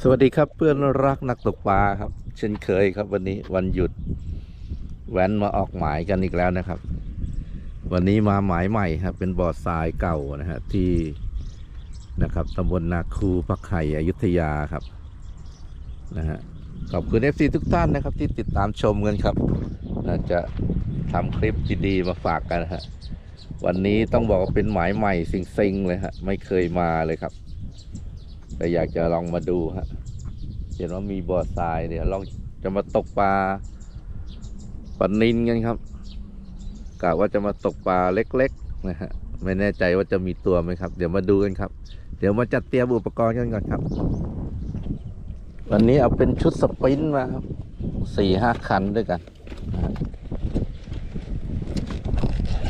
สวัสดีครับเพื่อนรักนักตกปลาครับ เช่นเคยครับ วันนี้วันหยุดแว้นมาออกหมายกันอีกแล้วนะครับ วันนี้มาหมายใหม่ครับเป็นบ่อทรายเก่านะฮะที่นะครับตำบลนาคูพักไห่อยุธยาครับนะฮะขอบคุณ FC ทุกท่านนะครับที่ติดตามชมกันครับน่าจะทำคลิปดีๆมาฝากกันฮะวันนี้ต้องบอกว่าเป็นหมายใหม่ซิงๆเลยฮะไม่เคยมาเลยครับ แต่อยากจะลองมาดูฮะเห็นว่ามีบ่อทรายเดี๋ยวลองจะมาตกปลาปลานินกันครับกะว่าจะมาตกปลาเล็ก ๆ นะฮะไม่แน่ใจว่าจะมีตัวไหมครับ เดี๋ยวมาดูกันครับ เดี๋ยวมาจัดเตรียมอุปกรณ์กันก่อนครับ วันนี้เอาเป็นชุดสปรินต์มาครับสี่ห้าคันด้วยกัน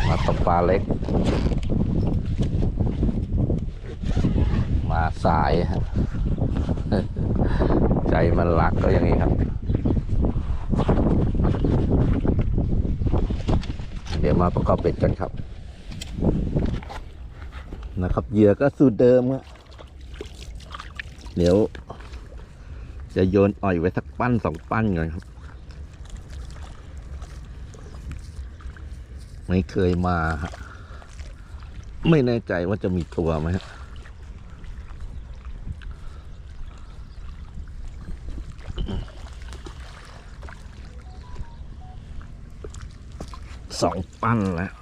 มาตกปลาเล็ก มา สายฮะใจมันรักก็อย่างนี้ครับ เดี๋ยวมาประกอบเป็ดกันครับ นะครับเหยื่อก็สูตรเดิมครับเดี๋ยว จะโยนอ่อยไว้สักปั้นสองปั้นก่อนครับ ไม่เคยมาฮะไม่แน่ใจว่าจะมีตัวไหมฮะ สองปั้นแล้ว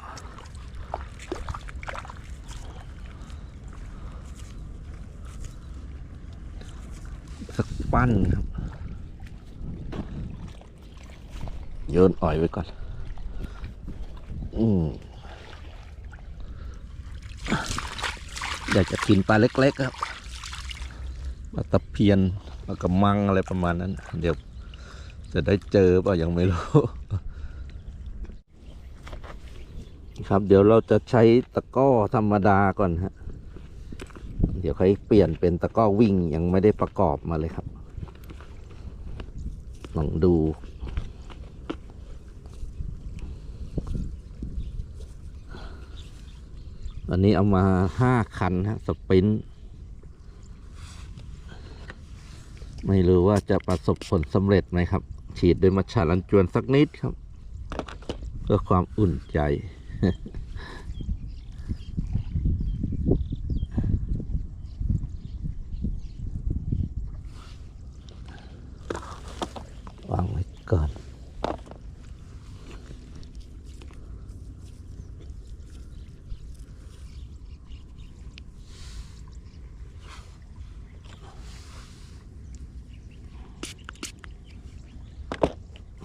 สักปั้นครับโยนอ่อยไว้ก่อน อืมอยากจะกินปลาเล็กๆครับปลาตะเพียนปลากระมังอะไรประมาณนั้น เดี๋ยวจะได้เจอเปล่ายังไม่รู้ ครับ เดี๋ยวเราจะใช้ตะก้อธรรมดาก่อนฮะ เดี๋ยวค่อยเปลี่ยนเป็นตะก้อวิ่งยังไม่ได้ประกอบมาเลยครับ ลองดูอันนี้เอามาห้าคันฮะสปรินต์ไม่รู้ว่าจะประสบผลสำเร็จไหมครับ ฉีดด้วยมัชชาลันจวนสักนิดครับ เพื่อความอุ่นใจ วางไว้ก่อน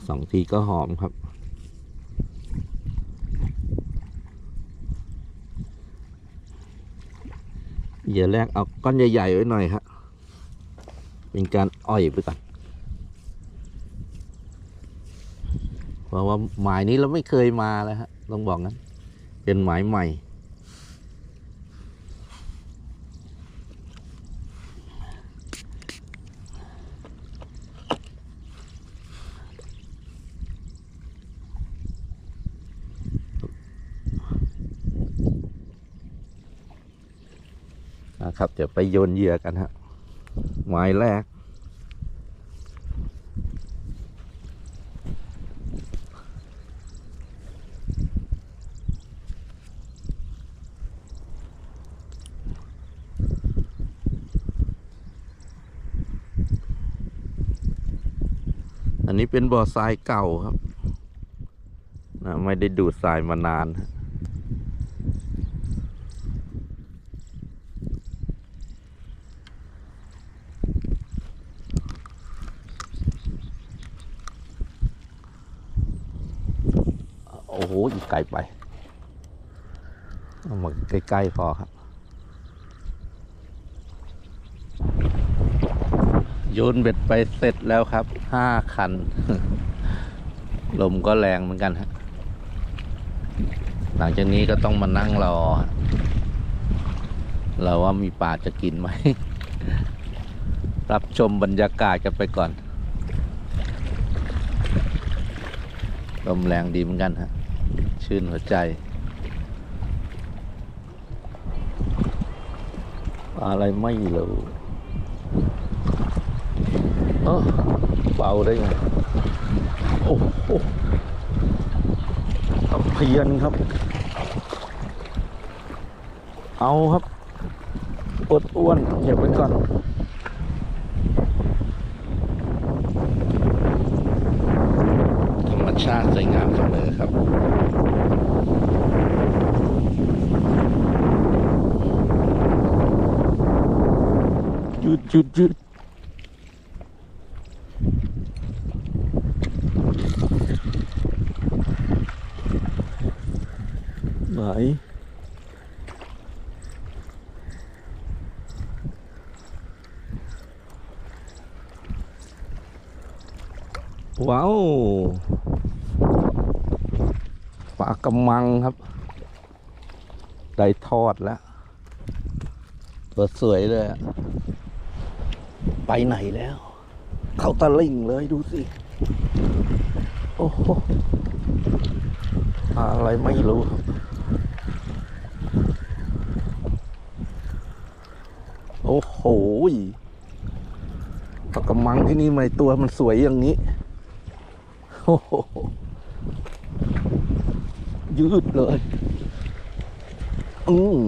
สองทีก็หอมครับ เหยื่อแรกเอาก้อนใหญ่ ๆ ไว้หน่อยครับเป็นการอ้อยไปก่อนเพราะว่าหมายนี้เราไม่เคยมาเลยฮะต้องบอกงั้นเป็นหมายใหม่ นะครับเดี๋ยวไปโยนเหยื่อกันฮะหมายแรก อันนี้เป็นบ่อทรายเก่าครับนะไม่ได้ดูดทรายมานานฮะ โอีกไกลไปเอามาใกล้ๆพอครับ โยนเบ็ดไปเสร็จแล้วครับห้าคัน ลมก็แรงเหมือนกันฮะหลังจากนี้ก็ต้องมานั่งรอ เราว่ามีปลาจะกินไหม รับชมบรรยากาศกันไปก่อน ลมแรงดีเหมือนกันฮะ ชื่นหัวใจอะไรไม่รู้เออเบาได้ไง โอ้โหเพียนครับ เอาครับอดอ้วนเก็บไว้ก่อน ธรรมชาติสวยงามเสมอครับ ยุดยุดไหนว้าวปลากำมังครับ ได้ทอดแล้ว ตัวสวยเลยอะ ไปไหนแล้ว เขาตะลิ่งเลยดูสิ โอ้โหอะไรไม่รู้โอ้โหตะกมังที่นี่ไม่ตัวมันสวยอย่างนี้ โอ้โห ยืดเลย อืม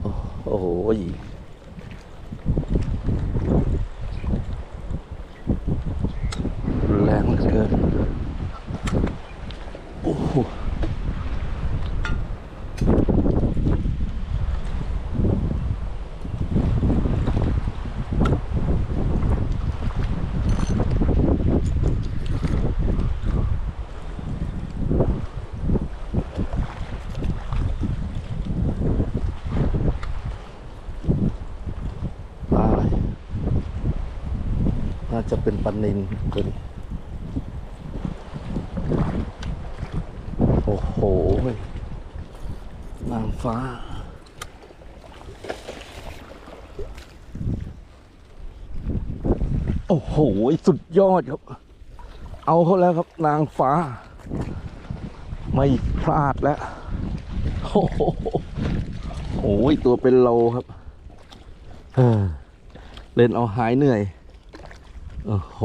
โอ้โหรุนแรงเหลือเกิน โอ้โหปลาอะไรน่า จะเป็นปลานินตัวนี้โอ้โหนางฟ้า โอ้โห สุดยอดครับ เอาเขาแล้วครับนางฟ้า ไม่พลาดแล้ว โอ้โหโอ้ยตัวเป็นโลครับ เล่นเอาหายเหนื่อย โอ้โห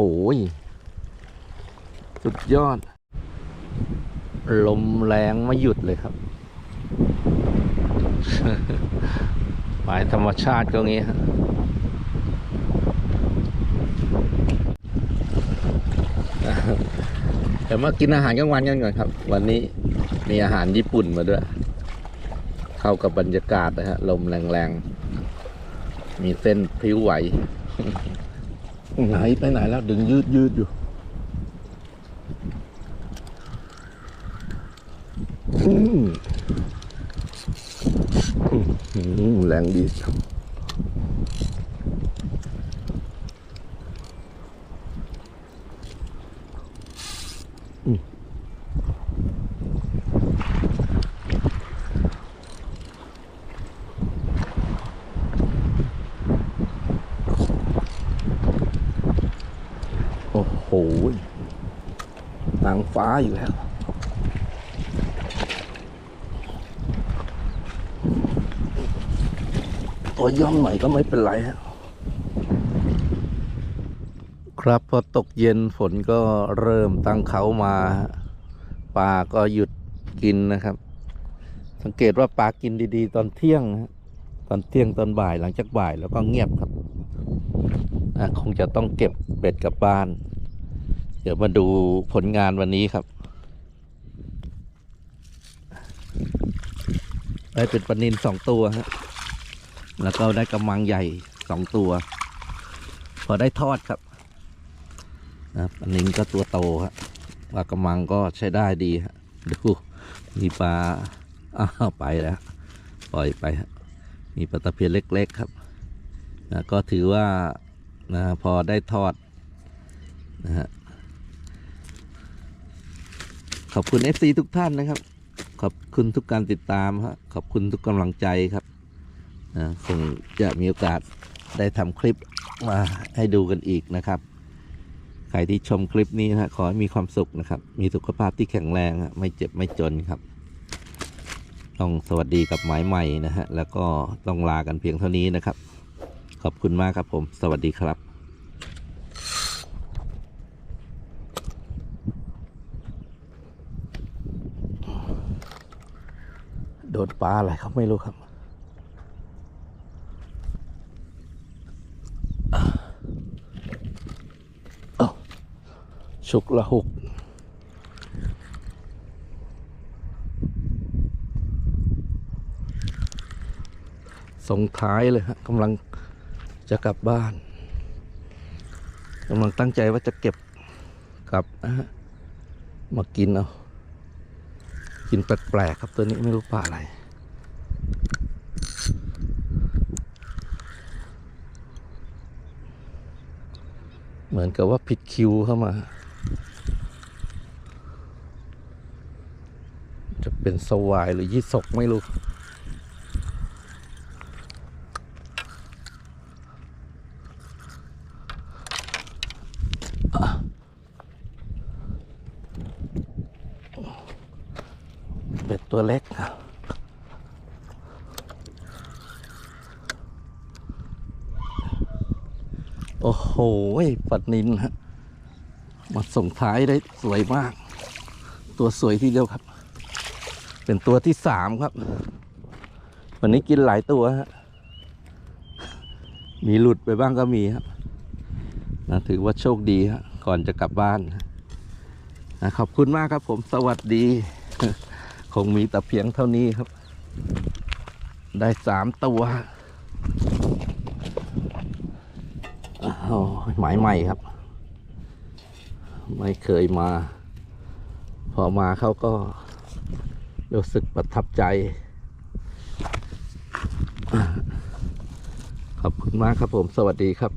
สุดยอด ลมแรงไม่หยุดเลยครับหมายธรรมชาติก็งี้ฮะเดี๋ยวมากินอาหารกลางวันกันก่อนครับ วันนี้มีอาหารญี่ปุ่นมาด้วย เข้ากับบรรยากาศนะฮะ ลมแรงๆ มีเส้นพิ้วไหว ไหนไปไหนแล้วดึงยืดยืดอยู่ แรงดีโอ้โห นาง ฟ้าอยู่แล้วตัวย่อมหน่อยก็ไม่เป็นไรครับพอตกเย็นฝนก็เริ่มตั้งเขามาปลาก็หยุดกินนะครับ สังเกตว่าปลากินดีๆ ตอนเที่ยงตอนเที่ยงตอนบ่ายหลังจากบ่ายแล้วก็เงียบครับคงจะต้องเก็บเบ็ดกลับบ้าน เดี๋ยวมาดูผลงานวันนี้ครับ ได้เป็นปนินสองตัวฮะแล้วก็ได้กำมังใหญ่สองตัว พอได้ทอดครับนะปนินก็ตัวโตฮะปลากำมังก็ใช้ได้ดีฮะดูมีปลาอ้าวไปแล้วปล่อยไปฮะมีปลาตะเพียนเล็ก ๆครับนะก็ถือว่านะพอได้ทอดนะฮะ ขอบคุณ FC ทุกท่านนะครับ ขอบคุณทุกการติดตามฮะขอบคุณทุกกำลังใจครับนะคงจะมีโอกาสได้ทำคลิปมาให้ดูกันอีกนะครับ ใครที่ชมคลิปนี้นะขอให้มีความสุขนะครับ มีสุขภาพที่แข็งแรงไม่เจ็บไม่จนครับ ต้องสวัสดีกับหมายใหม่นะฮะ แล้วก็ต้องลากันเพียงเท่านี้นะครับ ขอบคุณมากครับผม สวัสดีครับ โดนปลาอะไรเขาไม่รู้ครับอ้าวฉุกละหุกส่งท้ายเลยฮะกำลังจะกลับบ้านกำลังตั้งใจว่าจะเก็บกลับนะฮะมากินเอา กินแปลกๆครับตัวนี้ไม่รู้ปลาอะไร เหมือนกับว่าผิดคิวเข้ามา จะเป็นสวายหรือยี่สกไม่รู้ ตัวเล็กครับโอ้โหปัดนินฮะมาส่งท้ายได้สวยมาก ตัวสวยทีเดียวครับ เป็นตัวที่สามครับ วันนี้กินหลายตัวฮะมีหลุดไปบ้างก็มีครับนะถือว่าโชคดีฮะก่อนจะกลับบ้านนะขอบคุณมากครับผมสวัสดี คงมีแต่เพียงเท่านี้ครับ ได้สามตัวอ้าวหมายใหม่ครับ ไม่เคยมา พอมาเขาก็รู้สึกประทับใจ ขอบคุณมากครับผม สวัสดีครับ